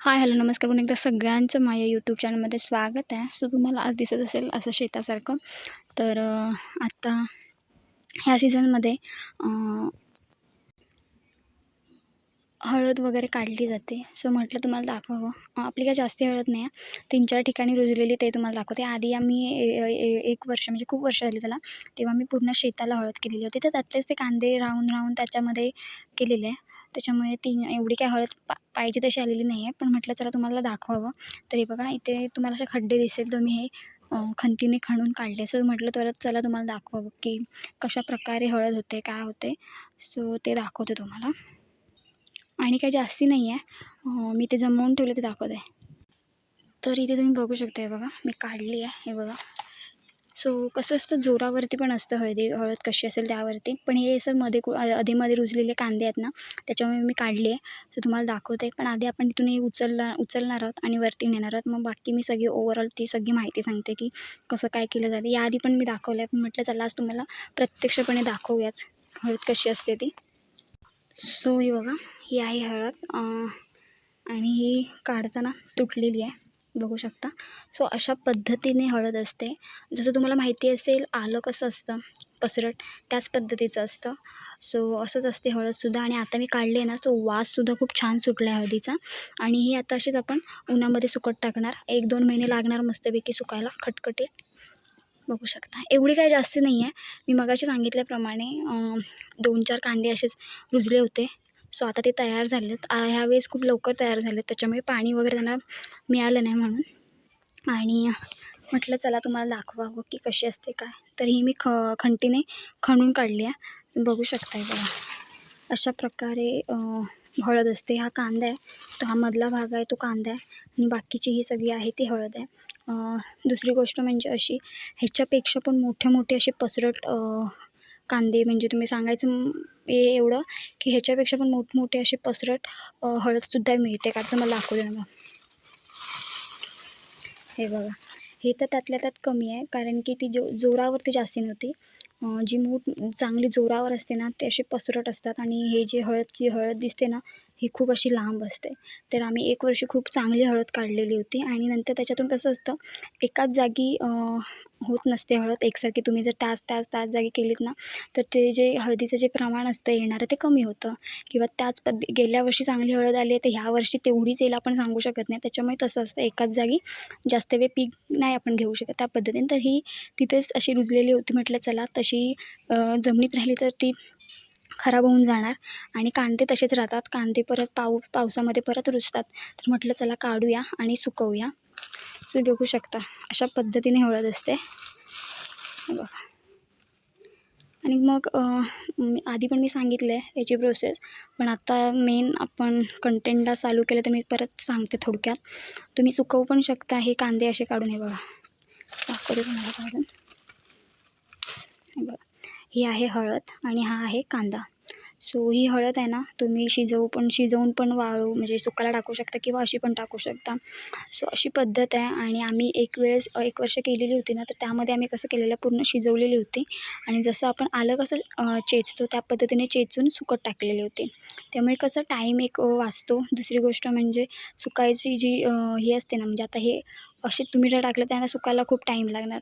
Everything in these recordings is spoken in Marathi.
हाय हॅलो नमस्कार. पण एकदा सगळ्यांचं माझ्या यूट्यूब चॅनलमध्ये स्वागत आहे. सो तुम्हाला आज दिसत असेल असं शेतासारखं. तर आत्ता ह्या सीझनमध्ये हळद वगैरे काढली जाते. सो म्हटलं तुम्हाला दाखवावं. आपली काय जास्ती हळद नाही आहे. तीन चार ठिकाणी रुजलेली ते तुम्हाला दाखवते. आधी आम्ही ए- ए- एक वर्ष म्हणजे खूप वर्ष झाली त्याला. तेव्हा मी पूर्ण शेताला हळद केलेली होती. तर त्यातलेच ते कांदे राहून राहून त्याच्यामध्ये केलेले आहे. त्याच्यामुळे ती एवढी काय हळद पा पाहिजे तशी आलेली नाही आहे पण म्हटलं चला तुम्हाला दाखवावं. तरी बघा इथे तुम्हाला असे खड्डे दिसेल. तर मी हे खंतीने खणून काढले. सो म्हटलं तर चला तुम्हाला दाखवावं की कशा प्रकारे हळद होते काय होते. सो ते दाखवते तुम्हाला. आणि काही जास्ती नाही आहे मी ते जमवून ठेवलं ते दाखवते. तर इथे तुम्ही बघू शकता हे बघा मी काढली आहे. हे बघा. सो कसं असतं जोरावरती पण असतं हळदी हळद कशी असेल त्यावरती. पण हे असं मध्ये कु अधेमध्ये रुजलेले कांदे आहेत ना त्याच्यामुळे मी काढले. आहे सो तुम्हाला दाखवते. पण आधी आपण इथून हे उचलला उचलणार आहोत आणि वरती नेणार आहोत. मग बाकी मी सगळी ओव्हरऑल ती सगळी माहिती सांगते की कसं काय केलं जाते. याआधी पण मी दाखवलं आहे पण म्हटलं चला आज तुम्हाला प्रत्यक्षपणे दाखवूयाच हळद कशी असते ती. सो ही बघा. ही आहे हळद. आणि ही काढताना तुटलेली आहे. बघू शकता. सो अशा पद्धतीने हळद असते. जसं तुम्हाला माहिती असेल आलं कसं असतं? पसरट त्याच पद्धतीचं असतं. सो असंच असते हळदसुद्धा आणि आता मी काढले ना तो वाससुद्धा खूप छान सुटला आहे हळदीचा. आणि ही आता अशीच आपण उन्हामध्ये सुकट टाकणार. एक दोन महिने लागणार मस्तपैकी सुकायला खटखटीत. बघू शकता. एवढी काही जास्त नाही आहे मी मगाशी सांगितल्याप्रमाणे दोन चार कांदे असेच रुजले होते. सो आता ते तयार झालेत. आ- ह्यावेळेस खूप लवकर तयार झालेत. त्याच्यामुळे पाणी वगैरे त्यांना मिळालं नाही म्हणून. आणि म्हटलं चला तुम्हाला दाखवावं की कशी असते काय. तर ही मी ख खंटीने खणून काढली आहे बघू शकताय बघा. अशा प्रकारे हळद असते. हा कांदा आहे. तो हा मधला भाग आहे तो कांदा आहे. आणि बाकीची ही सगळी आहे ती हळद आहे. दुसरी गोष्ट म्हणजे अशी ह्याच्यापेक्षा पण मोठे मोठे असे पसरट कांदे म्हणजे तुम्ही सांगायचं ए हे एवढं की ह्याच्यापेक्षा पण मोठमोठे असे पसरट हळदसुद्धा मिळते. का तर मला दाखवते ना हे बघा. हे तर त्यातल्या त्यात कमी आहे. कारण की ती जो जोरावरती जास्ती नव्हती जी मूठ चांगली जोरावर असते ना ते असे पसरट असतात. आणि हे जे हळद जी हळद दिसते ना ही खूप अशी लांब असते. तर आम्ही एक वर्षी खूप चांगली हळद काढलेली होती आणि नंतर त्याच्यातून कसं असतं एकाच जागी होत नसते हळद. एकसारखी तुम्ही जर त्याच त्याच त्याच जागी केलीत ना तर ते जे हळदीचं जे प्रमाण असतं येणारं ते कमी होतं. किंवा त्याच पद्ध गेल्या वर्षी चांगली हळद आली आहे तर ह्या वर्षी तेवढीच येईल आपण सांगू शकत नाही. त्याच्यामुळे तसं असतं. एकाच जागी जास्त वेळ पीक नाही आपण घेऊ शकत. त्या पद्धतीने तर ही तिथेच अशी रुजलेली होती म्हटलं चला तशी जमिनीत राहिली तर ती खराब होऊन जाणार. आणि कांदे तसेच राहतात. कांदे परत पाऊ पावसामध्ये परत रुजतात. तर म्हटलं चला काढूया आणि सुकवूया. सो बघू शकता अशा पद्धतीने हळद असते. बघा. आणि मग मी- आधी पण मी सांगितलं आहे याची प्रोसेस पण आता मेन आपण कंटेंटला चालू केलं तर मी परत सांगते थोडक्यात. तुम्ही सुकवू पण शकता हे कांदे असे काढून. हे बघा. दाखवते तुम्हाला काढून हे बघा. ही आहे हळद आणि हा आहे कांदा. सो ही हळद आहे ना तुम्ही शिजवू पण शिजवून पण वाळू म्हणजे सुकायला टाकू शकता किंवा अशी पण टाकू शकता. सो अशी पद्धत आहे आणि आम्ही एक वेळेस एक वर्ष केलेली होती ना तर त्यामध्ये आम्ही कसं केलेलं पूर्ण शिजवलेली होती. आणि जसं आपण आलं कसं चेचतो त्या पद्धतीने चेचून सुकट टाकलेली होती. त्यामुळे कसं टाईम एक वाचतो. दुसरी गोष्ट म्हणजे सुकायची जी ही असते ना म्हणजे आता हे असे तुम्ही जर टाकलं त्यांना सुकायला खूप टाईम लागणार.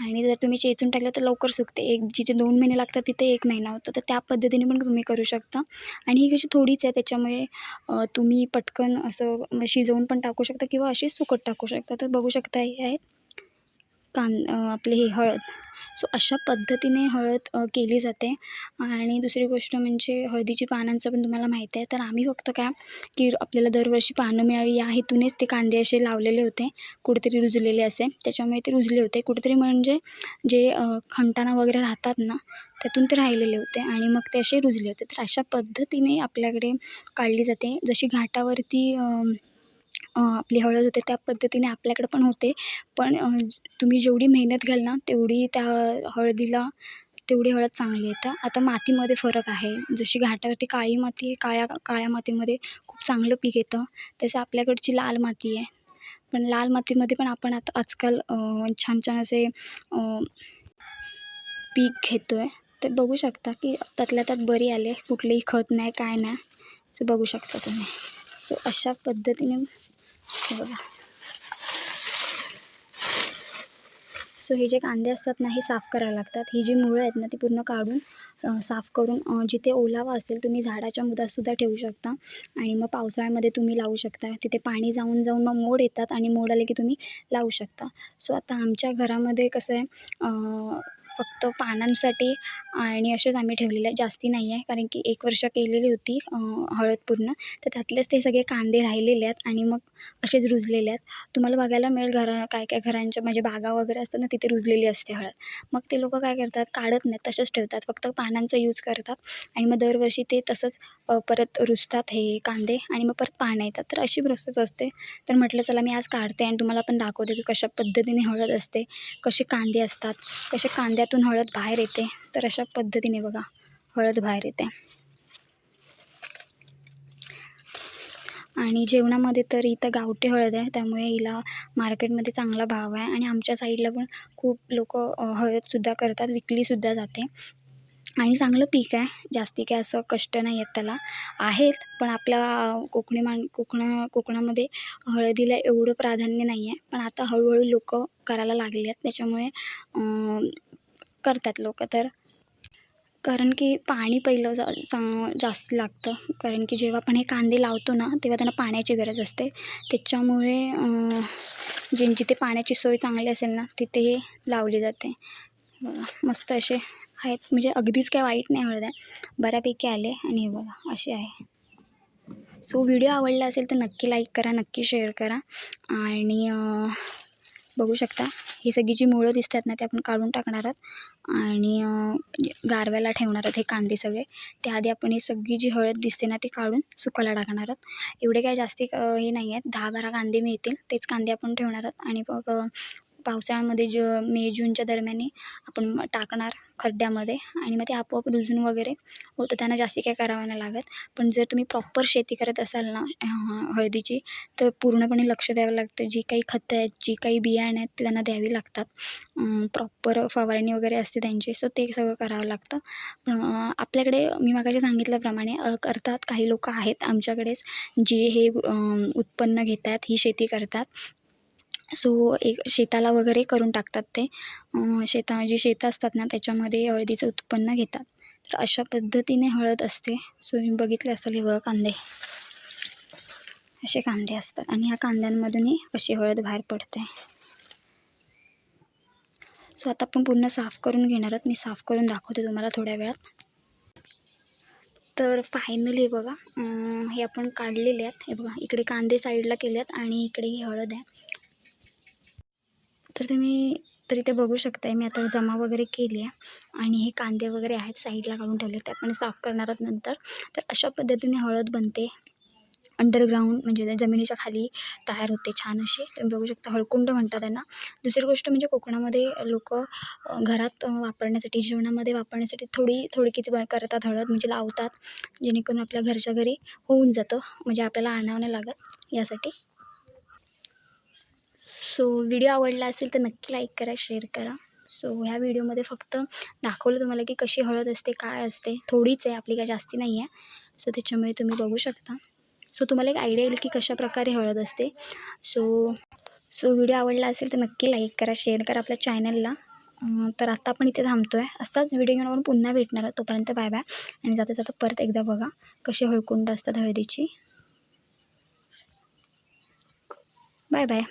आणि जर तुम्ही चेचून टाकलं तर लवकर सुकते. एक जिथे दोन महिने लागतात तिथे एक महिना होतो. तर त्या पद्धतीने पण तुम्ही करू शकता. आणि ही कशी थोडीच आहे त्याच्यामुळे तुम्ही पटकन असं म्हणजे शिजवून पण टाकू शकता किंवा अशी सुकट टाकू शकता. तर बघू शकता हे आहेत कान आपले हे हळद. सो अशा पद्धतीने हळद केली जाते. आणि दुसरी गोष्ट म्हणजे हळदीची पानांचं पण तुम्हाला माहिती आहे. तर आम्ही फक्त काय की आपल्याला दरवर्षी पानं मिळावी या हेतूनेच ते कांदे असे लावलेले होते. कुठेतरी रुजलेले असे. त्याच्यामुळे ते रुजले होते. कुठेतरी म्हणजे जे अं, खंटाणा वगैरे राहतात ना त्यातून ते राहिलेले होते आणि मग ते असे रुजले होते. तर अशा पद्धतीने आपल्याकडे काढली जाते. जशी घाटावरती आपली हळद होते त्या पद्धतीने आपल्याकडे पण होते. पण तुम्ही जेवढी मेहनत घ्याल ना तेवढी त्या हळदीला तेवढी हळद चांगली येतं. आता मातीमध्ये फरक आहे. जशी घाटावरती काळी माती आहे काळ्या काळ्या मातीमध्ये खूप चांगलं पीक येतं. तसं आपल्याकडची लाल माती आहे. पण लाल मातीमध्ये पण आपण आता आजकाल छान छान असे पीक घेतो आहे ते बघू शकता की त्यातल्या त्यात बरी आले. कुठलेही खत नाही काय नाही. सो बघू शकता तुम्ही. सो अशा पद्धतीने बघा. सो हे जे कांदे असतात ना हे साफ करायला लागतात. ही जी मुळं आहेत ना ती पूर्ण काढून साफ करून जिथे ओलावा असेल तुम्ही झाडाच्या मुदातसुद्धा ठेवू शकता. आणि मग पावसाळ्यामध्ये तुम्ही लावू शकता. तिथे पाणी जाऊन जाऊन मग मोड येतात आणि मोड आले की तुम्ही लावू शकता. सो आता आमच्या घरामध्ये कसं आहे फक्त पानांसाठी आणि असेच आम्ही ठेवलेले आहे जास्ती नाही आहे कारण की एक वर्ष केलेली होती हळद पूर्ण. तर त्यातलेच ते सगळे कांदे राहिलेले आहेत आणि मग असेच रुजलेले आहेत. तुम्हाला बघायला मिळेल घरा काय काय घरांच्या म्हणजे बागा वगैरे असतात ना तिथे रुजलेली असते हळद. मग ते लोक काय करतात काढत नाहीत तसंच ठेवतात. फक्त पानांचा यूज करतात आणि मग दरवर्षी ते तसंच परत रुजतात हे कांदे आणि मग परत पानं येतात. तर अशी प्रोसेस असते. तर म्हटलं चला मी आज काढते आणि तुम्हाला पण दाखवते की कशा पद्धतीने हळद असते कसे कांदे असतात कसे कांद्यातून हळद बाहेर येते. तर अशा पद्धतीने बघा. हळद बाहेर येते. आणि जेवणामध्ये तर इथं गावठी हळद आहे. त्यामुळे हिला मार्केटमध्ये चांगला भाव आहे. आणि आमच्या साईडला पण खूप लोक हळदसुद्धा करतात. विकलीसुद्धा जाते. आणि चांगलं पीक आहे. जास्ती काय असं कष्ट नाही आहेत त्याला. आहेत पण आपल्या कोकणी मान कोकणा कोकणामध्ये हळदीला एवढं प्राधान्य नाही आहे. पण आता हळूहळू लोक करायला लागले आहेत. त्याच्यामुळे करतात लोक तर. कारण की पाणी पहिलं जा चांग जास्त लागतं. कारण की जेव्हा आपण हे कांदे लावतो ना तेव्हा त्यांना पाण्याची गरज असते. त्याच्यामुळे जे जिथे पाण्याची सोय चांगली असेल ना तिथे हे लावली जाते. बघा मस्त असे आहेत. म्हणजे अगदीच काय वाईट नाही हळद आहे बऱ्यापैकी आले आणि हे बघा असे आहे. सो व्हिडिओ आवडला असेल तर नक्की लाईक करा नक्की शेअर करा. आणि बघू शकता. ही सगळी जी मुळं दिसतात ना ते आपण काढून टाकणार आहोत. आणि म्हणजे गारव्याला ठेवणार आहोत हे कांदे सगळे. त्याआधी आपण ही सगळी जी हळद दिसते ना ती काढून सुकायला टाकणार आहोत. एवढे काय जास्ती हे नाही आहेत. दहा बारा कांदे मिळतील. तेच कांदे आपण ठेवणार आहोत. आणि पावसाळ्यामध्ये ज मे जूनच्या दरम्यान आपण टाकणार खड्ड्यामध्ये आणि मग ते आपोआप रुजून वगैरे होतं त्यांना जास्ती काय करावं नाही लागत. पण जर तुम्ही प्रॉपर शेती करत असाल ना हळदीची तर पूर्णपणे लक्ष द्यावं लागतं. जी काही खतं आहेत जी काही बियाणं आहेत ते त्यांना द्यावी लागतात. प्रॉपर फवारणी वगैरे असते त्यांची सो ते सगळं करावं लागतं. पण आपल्याकडे मी मागाशी सांगितल्याप्रमाणे अर्थात करतात काही लोक आहेत आमच्याकडेच जे हे उत्पन्न घेतात ही शेती करतात. सो एक शेताला वगैरे करून टाकतात ते. शेता जी शेतं असतात ना त्याच्यामध्ये हळदीचं उत्पन्न घेतात. तर अशा पद्धतीने हळद असते. सो मी बघितले असेल हे बघा कांदे. असे कांदे असतात आणि ह्या कांद्यांमधूनही अशी हळद बाहेर पडते. सो आता आपण पूर्ण साफ करून घेणार आहोत. मी साफ करून दाखवते तुम्हाला थोड्या वेळात. तर फायनली बघा हे आपण काढलेले आहेत. हे बघा इकडे कांदे साईडला केले आहेत आणि इकडे ही हळद आहे. तर तुम्ही तर इथे बघू शकताय. मी आता जमा वगैरे केली आहे आणि हे कांदे वगैरे आहेत साईडला काढून ठेवले ते आपण साफ करणार आहोत नंतर. तर अशा पद्धतीने हळद बनते. अंडरग्राऊंड म्हणजे जमिनीच्या खाली तयार होते छान अशी. तुम्ही बघू शकता हळकुंड म्हणतात त्यांना. दुसरी गोष्ट म्हणजे कोकणामध्ये लोक घरात वापरण्यासाठी जेवणामध्ये वापरण्यासाठी थोडी थोडकीच करतात हळद म्हणजे लावतात. जेणेकरून आपल्या घरच्या घरी होऊन जातं. म्हणजे आपल्याला आणावं नाही लागत यासाठी. सो व्हिडिओ आवडला असेल तर नक्की लाईक करा शेअर करा. सो ह्या व्हिडिओमध्ये फक्त दाखवलं तुम्हाला की कशी हळद असते काय असते. थोडीच आहे आपली काय जास्ती नाही आहे सो त्याच्यामुळे तुम्ही बघू शकता. सो तुम्हाला एक आयडिया येईल की कशा प्रकारे हळद असते. सो सो व्हिडिओ आवडला असेल तर नक्की लाईक करा शेअर करा आपल्या चॅनलला तर आता आपण इथे थांबतो आहे असाच व्हिडिओ घेऊन आपण पुन्हा भेटणार आहोत. तोपर्यंत बाय बाय आणि जाता जाता परत एकदा बघा कशी हळकुंड असतात हळदीची. Bye bye